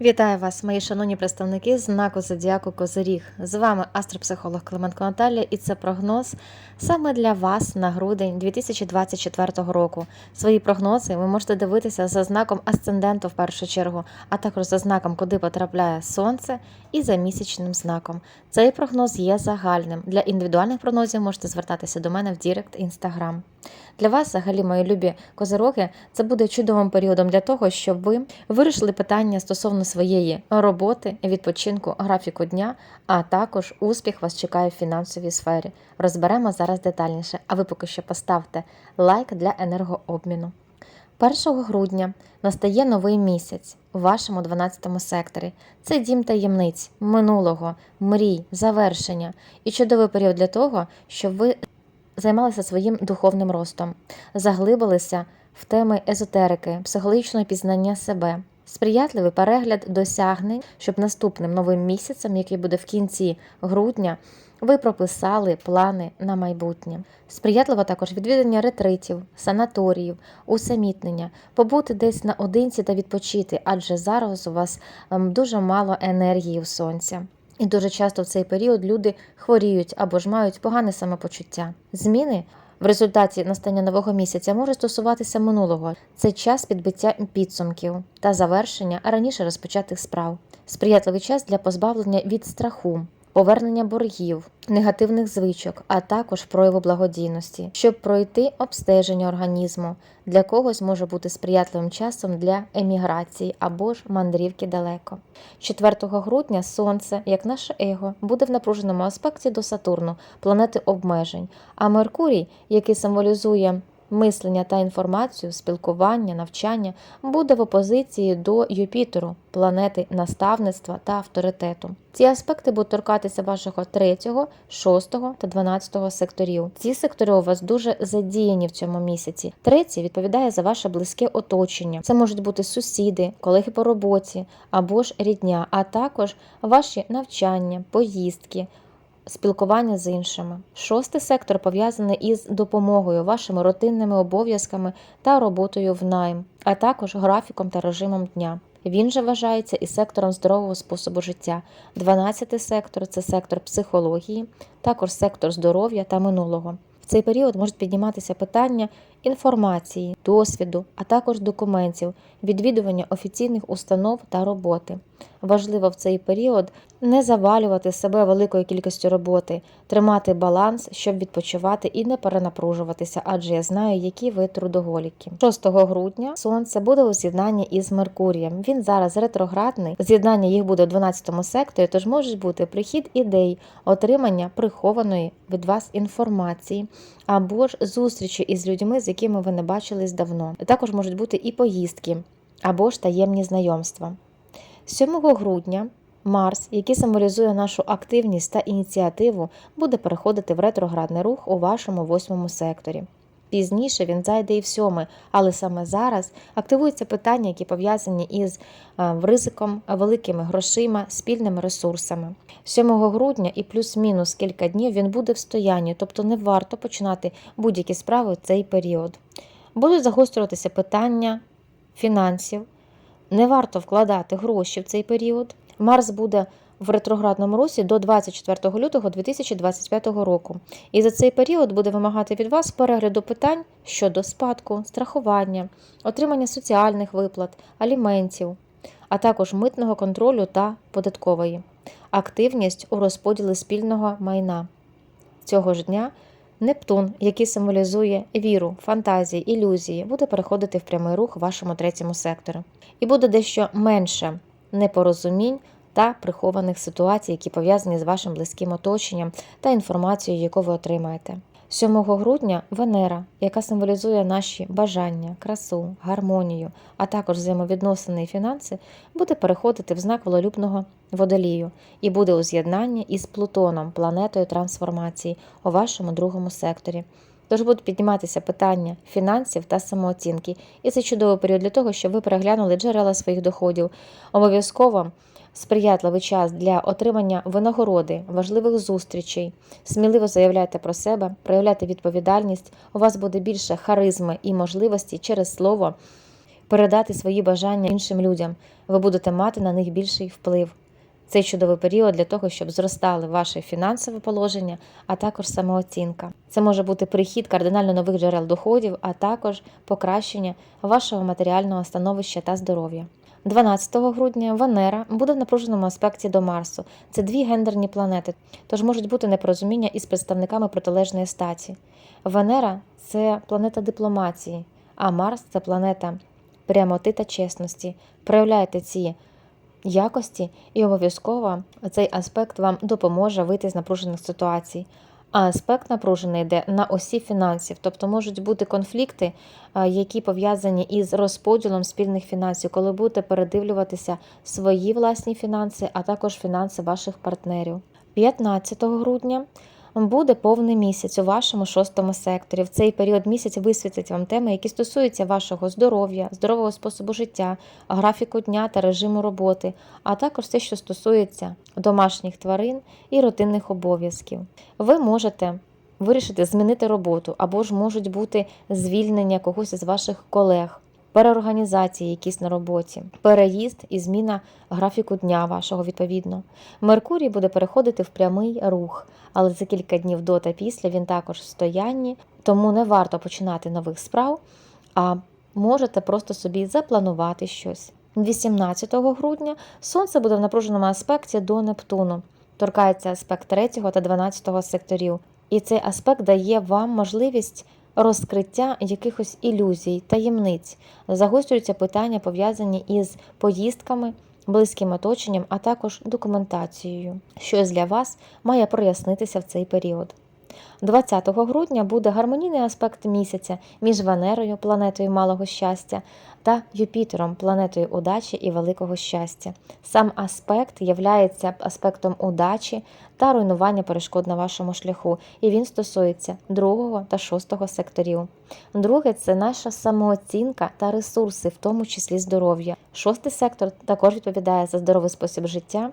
Вітаю вас, мої шановні представники знаку Зодіаку Козиріг. З вами астропсихолог Клименко Наталія, і це прогноз саме для вас на грудень 2024 року. Свої прогнози ви можете дивитися за знаком асценденту в першу чергу, а також за знаком, куди потрапляє сонце, і за місячним знаком. Цей прогноз є загальним. Для індивідуальних прогнозів можете звертатися до мене в Дірект Інстаграм. Для вас, взагалі, мої любі козироги, це буде чудовим періодом для того, щоб ви вирішили питання стосовно своєї роботи, відпочинку, графіку дня, а також успіх вас чекає в фінансовій сфері. Розберемо зараз детальніше, а ви поки що поставте лайк для енергообміну. 1 грудня настає новий місяць у вашому 12 секторі. Це дім таємниць, минулого, мрій, завершення і чудовий період для того, щоб ви займалися своїм духовним ростом, заглибилися в теми езотерики, психологічного пізнання себе, сприятливий перегляд досягнень, щоб наступним новим місяцем, який буде в кінці грудня, ви прописали плани на майбутнє. Сприятливо також відвідання ретритів, санаторіїв, усамітнення, побути десь наодинці та відпочити, адже зараз у вас ем, дуже мало енергії у сонця. І дуже часто в цей період люди хворіють або ж мають погане самопочуття. Зміни в результаті настання нового місяця може стосуватися минулого. Це час підбиття підсумків та завершення раніше розпочатих справ, сприятливий час для позбавлення від страху. Повернення боргів, негативних звичок, а також прояву благодійності, щоб пройти обстеження організму. Для когось може бути сприятливим часом для еміграції або ж мандрівки далеко. 4 грудня Сонце, як наше его, буде в напруженому аспекті до Сатурну, планети обмежень, а Меркурій, який символізує мислення та інформацію, спілкування, навчання, буде в опозиції до Юпітеру, планети наставництва та авторитету. Ці аспекти будуть торкатися вашого 3, 6 та 12 секторів. Ці сектори у вас дуже задіяні в цьому місяці. Третій відповідає за ваше близьке оточення. Це можуть бути сусіди, колеги по роботі або ж рідня, а також ваші навчання, поїздки спілкування з іншими. Шостий сектор пов'язаний із допомогою, вашими рутинними обов'язками та роботою в найм, а також графіком та режимом дня. Він же вважається і сектором здорового способу життя. Дванадцятий сектор це сектор психології, також сектор здоров'я та минулого. В цей період можуть підніматися питання інформації, досвіду, а також документів, відвідування офіційних установ та роботи. Важливо в цей період не завалювати себе великою кількістю роботи, тримати баланс, щоб відпочивати і не перенапружуватися, адже я знаю, які ви трудоголіки. 6 грудня сонце буде у з'єднанні із Меркурієм. Він зараз ретроградний. З'єднання їх буде у 12 секторі, тож може бути прихід ідей, отримання прихованої від вас інформації або ж зустрічі із людьми, з якими ви не бачились давно. Також можуть бути і поїздки або ж таємні знайомства. 7 грудня Марс, який символізує нашу активність та ініціативу, буде переходити в ретроградний рух у вашому восьмому секторі. Пізніше він зайде і в сьомий, але саме зараз активуються питання, які пов'язані із е, ризиком, великими грошима, спільними ресурсами. 7 грудня і плюс-мінус кілька днів він буде в стоянні, тобто не варто починати будь-які справи в цей період. Будуть загострюватися питання фінансів, не варто вкладати гроші в цей період. Марс буде в ретроградному русі до 24 лютого 2025 року. І за цей період буде вимагати від вас перегляду питань щодо спадку, страхування, отримання соціальних виплат, аліментів, а також митного контролю та податкової, активність у розподілі спільного майна. Цього ж дня Нептун, який символізує віру, фантазії, ілюзії, буде переходити в прямий рух вашому третьому секторі. І буде дещо менше непорозумінь та прихованих ситуацій, які пов'язані з вашим близьким оточенням та інформацією, яку ви отримаєте. 7 грудня Венера, яка символізує наші бажання, красу, гармонію, а також взаємовідносини і фінанси, буде переходити в знак вололюбного водолію і буде у з'єднанні із Плутоном, планетою трансформації у вашому другому секторі. Тож будуть підніматися питання фінансів та самооцінки, і це чудовий період для того, щоб ви переглянули джерела своїх доходів. Обов'язково сприятливий час для отримання винагороди, важливих зустрічей. Сміливо заявляйте про себе, проявляйте відповідальність. У вас буде більше харизми і можливості через слово передати свої бажання іншим людям. Ви будете мати на них більший вплив. Цей чудовий період для того, щоб зростали ваше фінансове положення, а також самооцінка. Це може бути прихід кардинально нових джерел доходів, а також покращення вашого матеріального становища та здоров'я. 12 грудня Венера буде в напруженому аспекті до Марсу. Це дві гендерні планети, тож можуть бути непорозуміння із представниками протилежної статі. Венера це планета дипломатії, а Марс це планета прямоти та чесності. Проявляйте ці якості, і обов'язково цей аспект вам допоможе вийти з напружених ситуацій. А аспект напружений йде на осі фінансів, тобто можуть бути конфлікти, які пов'язані із розподілом спільних фінансів, коли будете передивлюватися свої власні фінанси, а також фінанси ваших партнерів. 15 грудня буде повний місяць у вашому шостому секторі. В цей період місяць висвітлить вам теми, які стосуються вашого здоров'я, здорового способу життя, графіку дня та режиму роботи, а також все, що стосується домашніх тварин і рутинних обов'язків. Ви можете вирішити змінити роботу, або ж можуть бути звільнення когось із ваших колег. Переорганізації якісь на роботі, переїзд і зміна графіку дня вашого відповідно. Меркурій буде переходити в прямий рух, але за кілька днів до та після він також в стоянні, тому не варто починати нових справ, а можете просто собі запланувати щось. 18 грудня Сонце буде в напруженому аспекті до Нептуну. Торкається аспект 3 та 12 секторів. І цей аспект дає вам можливість розкриття якихось ілюзій, таємниць. Загострюються питання, пов'язані із поїздками, близьким оточенням, а також документацією. що для вас має прояснитися в цей період. 20 грудня буде гармонійний аспект місяця між Венерою, планетою малого щастя, та Юпітером, планетою удачі і великого щастя. Сам аспект являється аспектом удачі та руйнування перешкод на вашому шляху, і він стосується другого та шостого секторів. Друге це наша самооцінка та ресурси, в тому числі здоров'я. Шостий сектор також відповідає за здоровий спосіб життя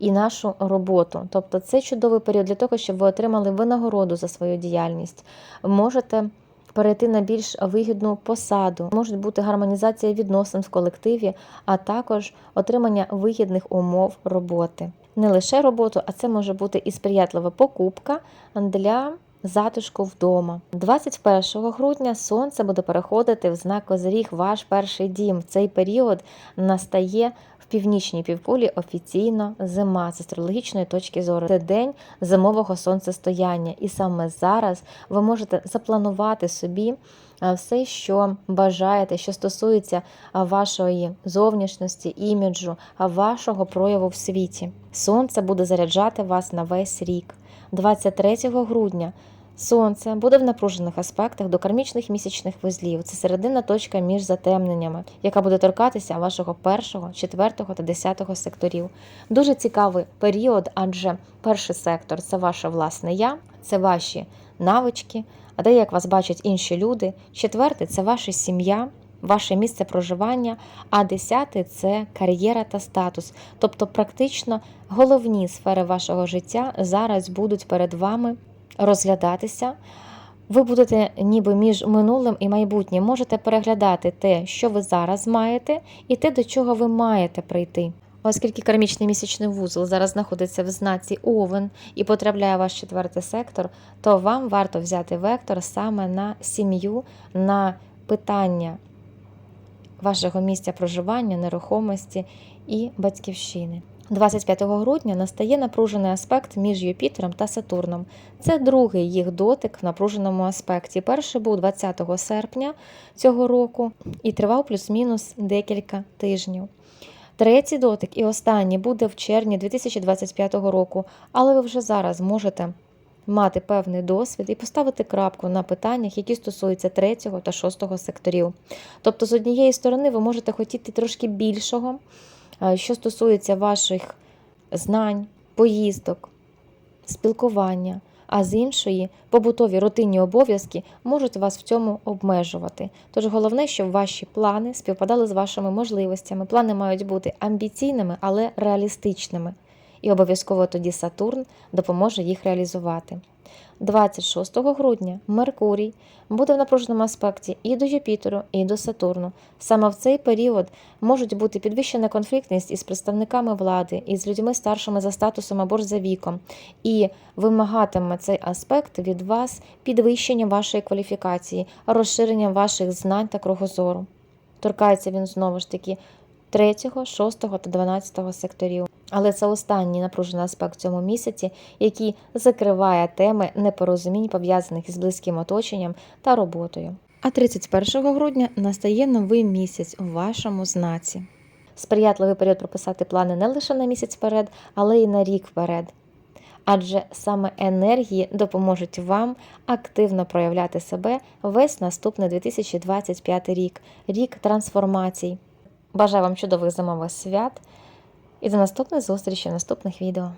і нашу роботу. Тобто це чудовий період для того, щоб ви отримали винагороду за свою діяльність. Можете перейти на більш вигідну посаду, можуть бути гармонізація відносин в колективі, а також отримання вигідних умов роботи. Не лише роботу, а це може бути і сприятлива покупка для затишку вдома. 21 грудня сонце буде переходити в знак Козиріг, ваш перший дім. В цей період настає північній півкулі офіційно зима з астрологічної точки зору. Це день зимового сонцестояння, і саме зараз ви можете запланувати собі все, що бажаєте, що стосується вашої зовнішності, іміджу, вашого прояву в світі. Сонце буде заряджати вас на весь рік. 23 грудня Сонце буде в напружених аспектах до кармічних місячних вузлів. Це середина точка між затемненнями, яка буде торкатися вашого першого, четвертого та десятого секторів. Дуже цікавий період, адже перший сектор це ваше власне я, це ваші навички, а де як вас бачать інші люди. Четвертий це ваша сім'я. Ваше місце проживання, а десятий це кар'єра та статус. Тобто, практично головні сфери вашого життя зараз будуть перед вами розглядатися. Ви будете ніби між минулим і майбутнім. Можете переглядати те, що ви зараз маєте, і те, до чого ви маєте прийти. Оскільки кармічний місячний вузол зараз знаходиться в знаці Овен і потрапляє ваш четвертий сектор, то вам варто взяти вектор саме на сім'ю, на питання вашого місця проживання, нерухомості і батьківщини. 25 грудня настає напружений аспект між Юпітером та Сатурном. Це другий їх дотик в напруженому аспекті. Перший був 20 серпня цього року і тривав плюс-мінус декілька тижнів. Третій дотик і останній буде в червні 2025 року, але ви вже зараз можете мати певний досвід і поставити крапку на питаннях, які стосуються третього та шостого секторів. Тобто, з однієї сторони, ви можете хотіти трошки більшого, що стосується ваших знань, поїздок, спілкування. А з іншої, побутові рутинні обов'язки можуть вас в цьому обмежувати. Тож головне, щоб ваші плани співпадали з вашими можливостями. Плани мають бути амбіційними, але реалістичними. І обов'язково тоді Сатурн допоможе їх реалізувати. 26 грудня Меркурій буде в напруженому аспекті і до Юпітеру, і до Сатурну. Саме в цей період можуть бути підвищена конфліктність із представниками влади, із людьми старшими за статусом або ж за віком, і вимагатиме цей аспект від вас підвищення вашої кваліфікації, розширення ваших знань та кругозору. Торкається він знову ж таки 3, 6 та 12 секторів. Але це останній напружений аспект в цьому місяці, який закриває теми непорозумінь, пов'язаних із близьким оточенням та роботою. А 31 грудня настає новий місяць у вашому знаці. Сприятливий період прописати плани не лише на місяць вперед, але й на рік вперед. Адже саме енергії допоможуть вам активно проявляти себе весь наступний 2025 рік, рік трансформацій. Бажаю вам чудових зимових свят і до наступних зустрічі в наступних відео.